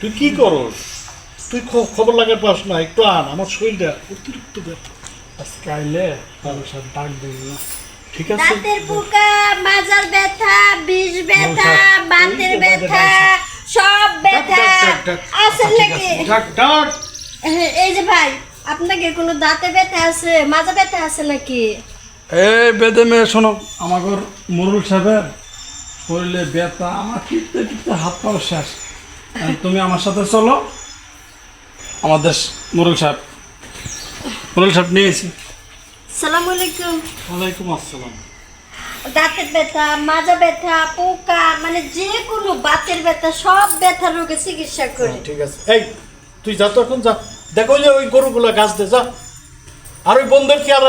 তুই কি করস? তুই খবর লাগে পাস না একটু আন আমার শরীরটা অতিরিক্ত ব্যথা। আজকে আইলে মানুষের ডাক দিবি না। ঠিক আছে? দাঁতের পোকা মাজার ব্যথা বিষ ব্যথা বাতের ব্যথা সব ব্যথা। আছে নাকি? ডাক ডাক। হ্যাঁ, এই যে ভাই আপনাকে কোনো দাঁতে ব্যথা আছে মাজা ব্যথা আছে নাকি? এই বেদে মেয়ে শোনো। আমাকে মুরুল সাহেবের শরীরে ব্যথা আমার কিনতে কিনতে হাত পাও শেষ। তুমি আমার সাথে চলো। আমাদের মুরুল সাহেব। মুরুল সাহেব নিয়েছি সালাম আলাইকুম। ওয়ালাইকুম আসসালাম। দাঁতের ব্যথা মাজা ব্যথা পোকা মানে যে কোনো বাতের ব্যথা সব ব্যথা রোগে চিকিৎসা করি। হ্যাঁ, ঠিক আছে। এই তুই যা তো এখন যা। দেখো যে ওই গরুগুলা গাছ দে যা। আর ওই বন্ধের কি আর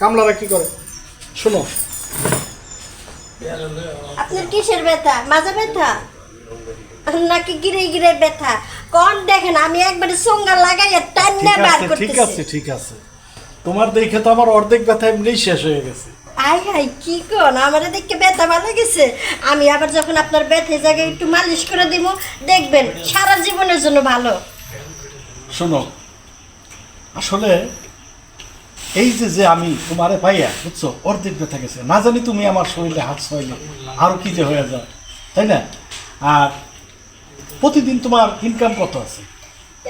কামলারা কি করে? শোনো। আপনার কিসের ব্যথা? মাজা ব্যথা? নাকি গিরে গিরে ব্যথা। কোন দেখেন আমি একবারে সঙ্গা লাগাইয়া টান্না বার আছে ঠিক আছে ঠিক আছে। তোমার দেখে তো আমার অর্ধেক ব্যথা এমনিই শেষ হয়ে গেছে। আই হাই কি কোন? আমার দেখে ব্যথা ভালো গেছে। আমি আবার যখন আপনার ব্যথা জায়গায় একটু মালিশ করে দিব দেখবেন সারা জীবনের জন্য ভালো। শোনো আসলে এই যে যে আমি তোমারে পাইয়া বুঝছ অর্ধেক ব্যথা গেছে। না জানি তুমি আমার শরীরে হাত ছয়লে আরও কি যে হয়ে যায় তাই না? আর প্রতিদিন তোমার ইনকাম কত আছে?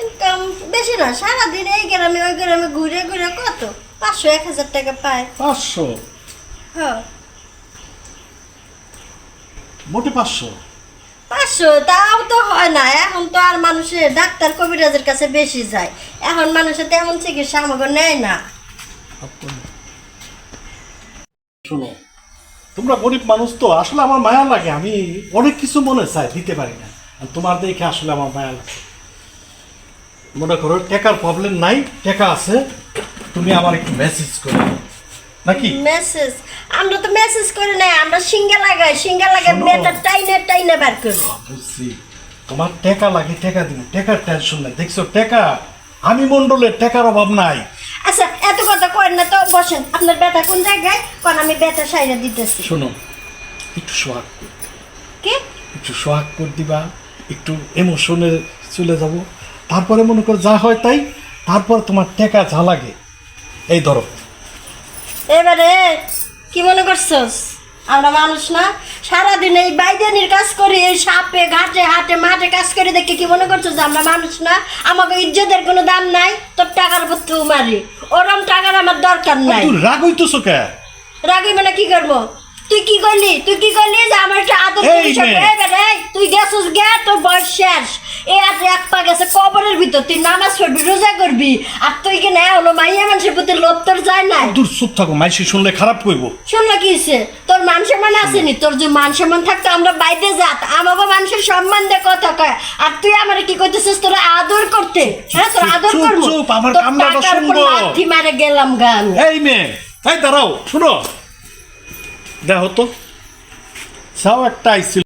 ইনকাম বেশি না সারাদিন এই গ্রামে ওই গ্রামে ঘুরে ঘুরে কত? পাঁচশো এক হাজার টাকা পায়। পাঁচশো? হ্যাঁ। মোটে পাঁচশো? পাঁচশো তাও তো হয় না এখন তো আর মানুষের ডাক্তার কবিরাজের কাছে বেশি যায়। এখন মানুষের তেমন চিকিৎসা আমাকে নেয় না। শোনো তোমরা গরিব মানুষ তো আসলে আমার মায়া লাগে আমি অনেক কিছু মনে চাই দিতে পারি না। তোমার দেখে আসলে আমার মায়া লাগে মনে করো টাকার প্রবলেম নাই টাকা আছে। তুমি আমার একটু মেসেজ করো নাকি? মেসেজ আমরা তো মেসেজ করি না আমরা সিঙ্গা লাগাই সিঙ্গা লাগাই। মেয়েটা টাইনে টাইনে বার করি। বুঝছি। তোমার টাকা লাগে টাকা টাকার টেনশন নাই। দেখছ টাকা আমি মন্ডলের টাকার অভাব নাই। আচ্ছা এত কথা করেন না তো বসেন। আপনার ব্যথা কোন জায়গায়? কোন আমি ব্যথা সাইরা দিতেছি। শোনো একটু সোহাগ। কি? একটু সোহাগ করে দিবা। একটু এমোশনে চলে যাব। তারপরে মনে করো যা হয় তাই তারপর তোমার টাকা যা লাগে। এই ধরো। এবারে কি মনে করছস? আমরা মানুষ না সারাদিন এই বাইদানির কাজ করি এই সাপে ঘাটে হাটে মাঠে কাজ করে দেখে কি মনে করছ যে আমরা মানুষ না? আমাকে ইজ্জতের কোনো দাম নাই তোর টাকার তুই মারি। ওরম টাকার আমার দরকার নাই। তুই রাগ হইতেছো কে? রাগি মানে কি করব? তুই কি করলি? তুই কি করলি যে আমার একটা আদর তুই গেছিস গে তোর বয়স শেষ। এ আজ এক পা গেছে কবরের ভিতর তুই নামাজ পড়বি রোজা করবি। আর তুই কি না হলো মাইয়া মানুষের প্রতি লোভ তোর যায় না দূর চুপ থাকো মাইসি শুনলে খারাপ কইব শুনলো কি হইছে? তোর মান সম্মান আসেনি তোর যে মান সম্মান থাকতো আমরা বাইরে যাত। আমাকে মানুষের সম্মান দিয়ে কথা কয়। আর তুই আমার কি করতেছিস তোর আদর করতে? হ্যাঁ তোর আদর চুপ, করব? চুপ, আমার তোর কান্নাটা টাকার উপর শুনব। লাথি মারে গেলাম গান। এই মেয়ে এই দাঁড়াও শুনো। দেখো তো যাও একটা আইছিল